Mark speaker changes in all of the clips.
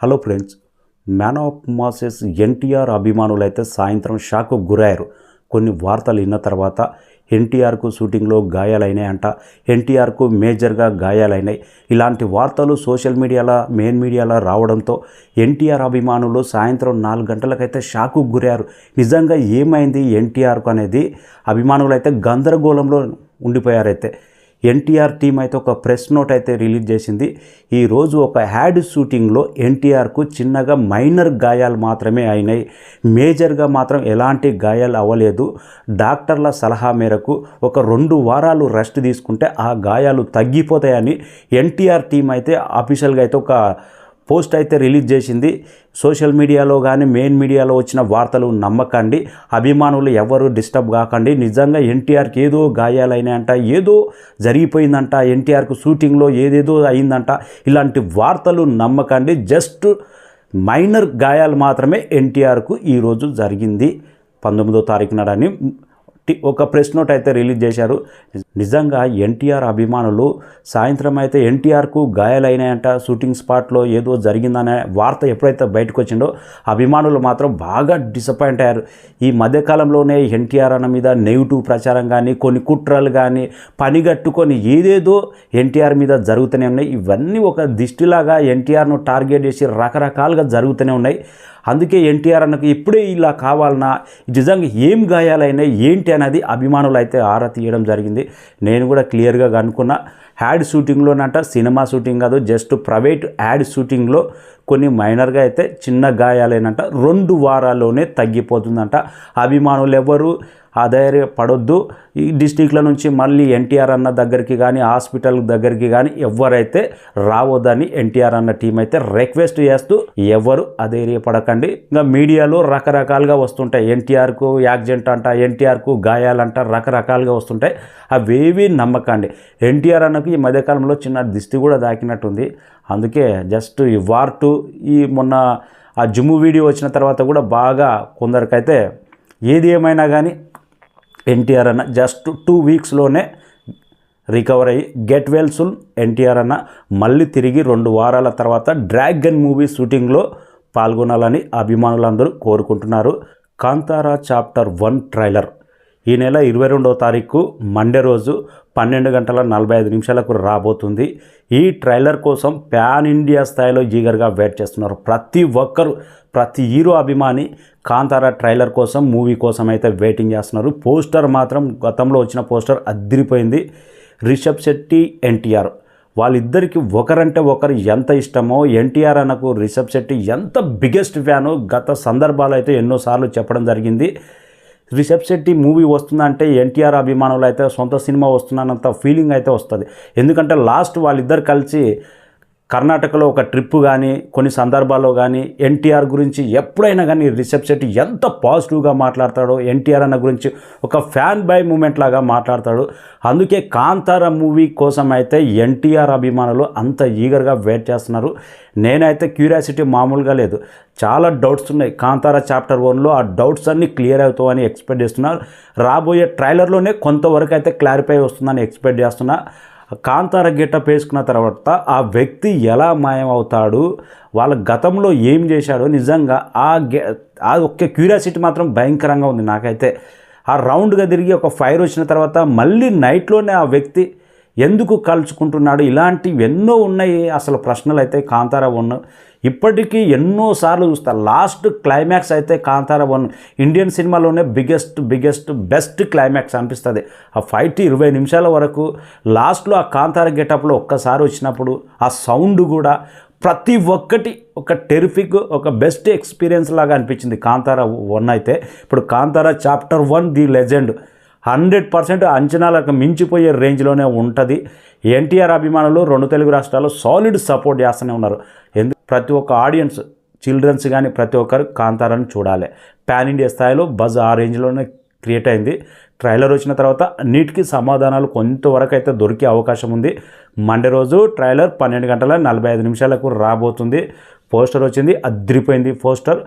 Speaker 1: Hello friends man of masses NTR అభిమానులు అయితే సాయంత్రం షాకు గురయ్యారు. కొన్ని వార్తలు విన్న తర్వాత ఎన్టీఆర్కు షూటింగ్లో గాయాలైనాయంట. ఎన్టీఆర్కు మేజర్గా గాయాలైనాయి. ఇలాంటి వార్తలు సోషల్ మీడియాలో మెయిన్ మీడియాలో రావడంతో ఎన్టీఆర్ అభిమానులు సాయంత్రం నాలుగు గంటలకైతే షాకు గురయ్యారు. నిజంగా ఏమైంది ఎన్టీఆర్కు అనేది అభిమానులు అయితే గందరగోళంలో ఉండిపోయారైతే. ఎన్టీఆర్ టీం అయితే ఒక ప్రెస్ నోట్ అయితే రిలీజ్ చేసింది. ఈరోజు ఒక హ్యాడ్ షూటింగ్లో ఎన్టీఆర్కు చిన్నగా మైనర్ గాయాలు మాత్రమే అయినాయి. మేజర్గా మాత్రం ఎలాంటి గాయాలు అవ్వలేదు. డాక్టర్ల సలహా మేరకు ఒక రెండు వారాలు రెస్ట్ తీసుకుంటే ఆ గాయాలు తగ్గిపోతాయని ఎన్టీఆర్ టీం అయితే అఫీషియల్గా అయితే ఒక పోస్ట్ అయితే రిలీజ్ చేసింది. సోషల్ మీడియాలో కానీ మెయిన్ మీడియాలో వచ్చిన వార్తలు నమ్మకండి. అభిమానులు ఎవరు డిస్టర్బ్ కాకండి. నిజంగా ఎన్టీఆర్కి ఏదో గాయాలైనాయంట ఏదో జరిగిపోయిందంట ఎన్టీఆర్కు షూటింగ్లో ఏదేదో అయిందంట. ఇలాంటి వార్తలు నమ్మకండి. జస్ట్ మైనర్ గాయాలు మాత్రమే ఎన్టీఆర్కు ఈరోజు జరిగింది. పంతొమ్మిదో తారీఖు నాడని ఒక ప్రెస్ నోట్ అయితే రిలీజ్ చేశారు. నిజంగా ఎన్టీఆర్ అభిమానులు సాయంత్రం అయితే ఎన్టీఆర్కు గాయాలైనాయంట. షూటింగ్ స్పాట్లో ఏదో జరిగిందనే వార్త ఎప్పుడైతే బయటకు వచ్చిందో అభిమానులు మాత్రం బాగా డిసప్పాయింట్ అయ్యారు. ఈ మధ్యకాలంలోనే ఎన్టీఆర్ అన్న మీద నెగిటివ్ ప్రచారం కానీ కొన్ని కుట్రలు కానీ పనిగట్టుకొని ఏదేదో ఎన్టీఆర్ మీద జరుగుతూనే ఉన్నాయి. ఇవన్నీ ఒక దిష్టిలాగా ఎన్టీఆర్ను టార్గెట్ చేసి రకరకాలుగా జరుగుతూనే ఉన్నాయి. అందుకే ఎన్టీఆర్ అన్నకు ఇప్పుడే ఇలా కావాలన్నా నిజంగా ఏం గాయాలైనాయి ఏంటి అనేది అభిమానులు అయితే ఆరా తీయడం జరిగింది. నేను కూడా క్లియర్గా కనుక్కున్నా యాడ్ షూటింగ్లోనంట సినిమా షూటింగ్ కాదు జస్ట్ ప్రైవేట్ యాడ్ షూటింగ్లో కొన్ని మైనర్గా అయితే చిన్న గాయాలేనంట రెండు వారాల్లోనే తగ్గిపోతుందంట. అభిమానులు ఎవరు ఆధారపడొద్దు ఈ డిస్టిక్ల నుంచి మళ్ళీ ఎన్టీఆర్ అన్న దగ్గరికి కానీ హాస్పిటల్ దగ్గరికి కానీ ఎవరైతే రావద్దని ఎన్టీఆర్ అన్న టీం అయితే రిక్వెస్ట్ చేస్తూ ఎవరు అధైర్యపడకండి. ఇంకా మీడియాలో రకరకాలుగా వస్తుంటాయి. ఎన్టీఆర్కు యాక్సిడెంట్ అంట ఎన్టీఆర్కు గాయాలంట రకరకాలుగా వస్తుంటాయి. అవేవి నమ్మకండి. ఎన్టీఆర్ అన్నకు ఈ మధ్యకాలంలో చిన్న దిష్టి కూడా దాకినట్టుంది. అందుకే జస్ట్ ఈ వార్ టూ ఈ మొన్న ఆ జిమ్ము వీడియో వచ్చిన తర్వాత కూడా బాగా కొందరికైతే ఏది ఏమైనా కానీ ఎన్టీఆర్ అన్న జస్ట్ టూ వీక్స్లోనే రికవర్ అయ్యి గెట్ వెల్ సున్ ఎన్టీఆర్ అన్న మళ్ళీ తిరిగి రెండు వారాల తర్వాత డ్రాగన్ మూవీ షూటింగ్లో పాల్గొనాలని అభిమానులందరూ కోరుకుంటున్నారు. కాంతారా చాప్టర్ వన్ ట్రైలర్ ఈ నెల ఇరవై రెండవ తారీఖు మండే రోజు పన్నెండు గంటల నలభై ఐదు నిమిషాలకు రాబోతుంది. ఈ ట్రైలర్ కోసం ప్యాన్ ఇండియా స్థాయిలో ఈగర్గా వెయిట్ చేస్తున్నారు ప్రతి ఒక్కరు. ప్రతి హీరో అభిమాని కాంతారా ట్రైలర్ కోసం మూవీ కోసం అయితే వెయిటింగ్ చేస్తున్నారు. పోస్టర్ మాత్రం గతంలో వచ్చిన పోస్టర్ అద్దిరిపోయింది. రిషబ్ శెట్టి ఎన్టీఆర్. వాళ్ళిద్దరికి ఒకరంటే ఒకరు ఎంత ఇష్టమో ఎన్టీఆర్ అన్నకు రిషబ్ శెట్టి ఎంత బిగ్గెస్ట్ ఫ్యాను గత సందర్భాలు అయితే ఎన్నోసార్లు చెప్పడం జరిగింది. రిషబ్ శెట్టి మూవీ వస్తుందంటే ఎన్టీఆర్ అభిమానులు అయితే సొంత సినిమా వస్తున్నంత ఫీలింగ్ అయితే వస్తుంది. ఎందుకంటే లాస్ట్ వాళ్ళిద్దరు కలిసి కర్ణాటకలో ఒక ట్రిప్ కానీ కొన్ని సందర్భాల్లో కానీ ఎన్టీఆర్ గురించి ఎప్పుడైనా కానీ రిషబ్ శెట్టి ఎంత పాజిటివ్గా మాట్లాడతాడో ఎన్టీఆర్ అన్న గురించి ఒక ఫ్యాన్ బై మూమెంట్ లాగా మాట్లాడతాడు. అందుకే కాంతార మూవీ కోసం అయితే ఎన్టీఆర్ అభిమానులు అంత ఈగర్గా వెయిట్ చేస్తున్నారు. నేనైతే క్యూరియాసిటీ మామూలుగా లేదు. చాలా డౌట్స్ ఉన్నాయి. కాంతార చాప్టర్ వన్లో ఆ డౌట్స్ అన్నీ క్లియర్ అవుతామని ఎక్స్పెక్ట్ చేస్తున్నారు రాబోయే ట్రైలర్లోనే కొంతవరకు అయితే క్లారిఫై వస్తుందని ఎక్స్పెక్ట్ చేస్తున్నా. కాంతార గెటప్ వేసుకున్న తర్వాత ఆ వ్యక్తి ఎలా మాయమవుతాడు వాళ్ళ గతంలో ఏం చేశాడో నిజంగా ఆ గె ఆ ఒక్క క్యూరియాసిటీ మాత్రం భయంకరంగా ఉంది నాకైతే. ఆ రౌండ్గా తిరిగి ఒక ఫైర్ వచ్చిన తర్వాత మళ్ళీ నైట్లోనే ఆ వ్యక్తి ఎందుకు కలుచుకుంటున్నాడు ఇలాంటివి ఎన్నో ఉన్నాయి అసలు ప్రశ్నలు అయితే కాంతార వన్ ఇప్పటికీ ఎన్నోసార్లు చూస్తా. లాస్ట్ క్లైమాక్స్ అయితే కాంతార వన్ ఇండియన్ సినిమాలోనే బిగ్గెస్ట్ బిగ్గెస్ట్ బెస్ట్ క్లైమాక్స్ అనిపిస్తుంది. ఆ ఫైట్ ఇరవై నిమిషాల వరకు లాస్ట్లో ఆ కాంతార గెటప్లో ఒక్కసారి వచ్చినప్పుడు ఆ సౌండ్ కూడా ప్రతి ఒక్కటి ఒక టెరిఫిక్ ఒక బెస్ట్ ఎక్స్పీరియన్స్ లాగా అనిపించింది. కాంతార వన్ అయితే. ఇప్పుడు Kantara chapter one the legend hundred percent అంచనాలకు మించిపోయే రేంజ్లోనే ఉంటుంది. ఎన్టీఆర్ అభిమానులు రెండు తెలుగు రాష్ట్రాల్లో సాలిడ్ సపోర్ట్ చేస్తూనే ఉన్నారు. ఎందుకు ప్రతి ఒక్క ఆడియన్స్ చిల్డ్రన్స్ కానీ ప్రతి ఒక్కరు కాంతారాన్ని చూడాలి. పాన్ ఇండియా స్థాయిలో బజ్ ఆ రేంజ్లోనే క్రియేట్ అయింది. ట్రైలర్ వచ్చిన తర్వాత అన్నిటికీ సమాధానాలు కొంతవరకు అయితే దొరికే అవకాశం ఉంది. మండే రోజు ట్రైలర్ పన్నెండు గంటల నలభై ఐదు నిమిషాలకు రాబోతుంది. పోస్టర్ వచ్చింది అద్రిపోయింది పోస్టర్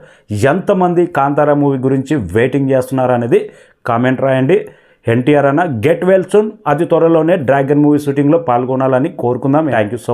Speaker 1: ఎంతమంది కాంతారా మూవీ గురించి వెయిటింగ్ చేస్తున్నారు అనేది కామెంట్ రాయండి. ఎన్టీఆర్ అన్న గెట్ వెల్ సూన్. అతి త్వరలోనే డ్రాగన్ మూవీ షూటింగ్లో పాల్గొనాలని కోరుకుందాం. Thank you so